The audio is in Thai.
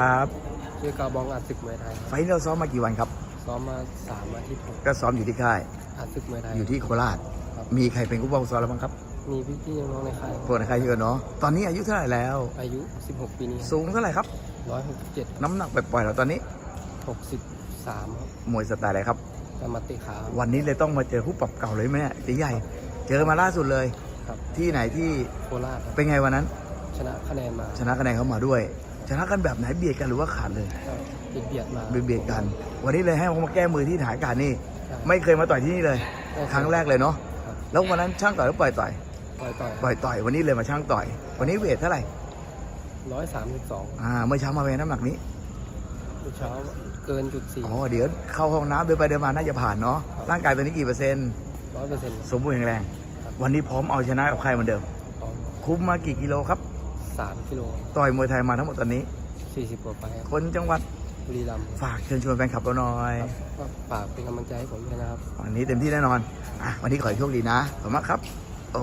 ครับชื่อกาบองอัดศึกมวยไทยครับไฟล์เราซ้อมมากี่วันครับ ซ้อมมาสามอาทิตย์ครับก็ซ้อมอยู่ที่ค่าย อัดศึกมวยไทย อยู่ที่โคราช ครับ มีใครเป็นผู้บังคับซ้อมแล้วบ้างครับมีพี่ๆน้องๆในค่ายพวกในค่ายเยอะเนาะ ตอนนี้อายุเท่าไหร่แล้ว อายุ 16 ปีนี้สูงเท่าไหร่ครับ167น้ำหนักปล่อยๆเราตอนนี้63ครับมวยสไตล์อะไรครับกรรมติขาวันนี้เลยต้องมาเจอผู้ปรับเก่าเลยไหมเนี่ยตีใหญ่ เจอมาล่าสุดเลย ครับ ที่ไหนที่โคราชครับเป็นไงวันนั้น ชนะคะแนนมาชนะคะแนนเขามาด้วย ชนะกันแบบไหนเบียดกันหรือว่าขาดเลยก็เบียดๆมาเบียดๆกัน วันนี้เลยให้เขามาแก้มือที่ฐานการนี่ใช่ไม่เคยมาต่อยที่นี่เลย ครั้งแรกเลยเนาะครับแล้ววันนั้นช่างต่อยแล้วปล่อยต่อยต่อยต่อยปล่อยต่อยวันนี้เลยมาช่างต่อย วันนี้เวทเท่าไหร่132อ่าเมื่อเช้ามาเป็นน้ำหนักนี้ทุกเช้าเกินจุดสี่อ๋อเดี๋ยวเข้าห้องน้ำเดินไปเดินมาน่าจะผ่านเนาะร่างกายตัวนี้กี่เปอร์เซ็นต์ร้อยเปอร์เซ็นต์สมบูรณ์แข็งแรงครับวันนี้พร้อมเอาชนะกับใครเหมือนเดิมพร้อมคุ้มมากี่กิโลครับ สามกิโลต่อยมวยไทยมาทั้งหมดตอนนี้สี่สิบกว่าไปครับคนจังหวัดบุรีรัมย์ฝากเชิญชวนแฟนคลับเราหน่อยครับก็ฝากเป็นกำลังใจให้ผมด้วยนะครับ วันนี้เต็มที่แน่นอนอะวันนี้ขอให้โชคดีนะขอบคุณมากครับ